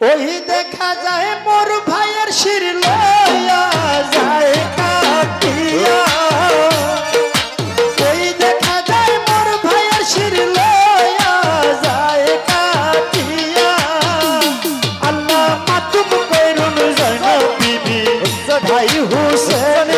ওই দেখা যায় মোর ভাইয়ের শির লইয়া যায় কাটিয়া। ওই দেখা যায় মোর ভাইয়ের শির লইয়া যায় কাটিয়া। আল্লাহ মাতুম কইরুন জয়নব বিবি ভাই হুসেন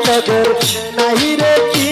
কদর নাই রে কি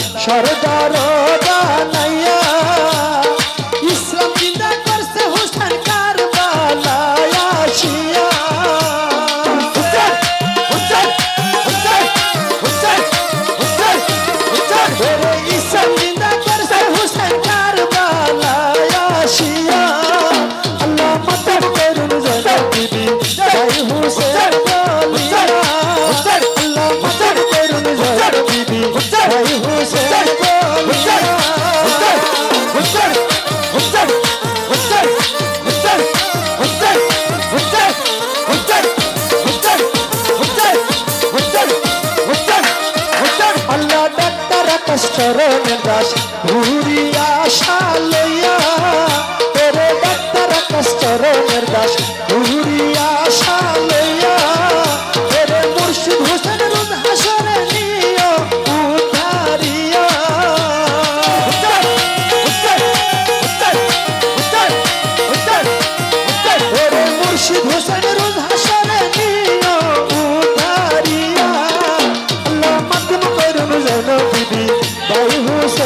সরদার জানাইয়া চরণ দাস ঘুরিয়া শালইয়া তোরে ডাক্তার আকাশ চরণের দাস ঘুরিয়া শালইয়া তোরে মুর্শিদ হোসেন রুদ হাসরে নিও উদ্ধারিয়া উত্তর উত্তর উত্তর তোরে মুর্শিদ হোসেন রুদ الحسين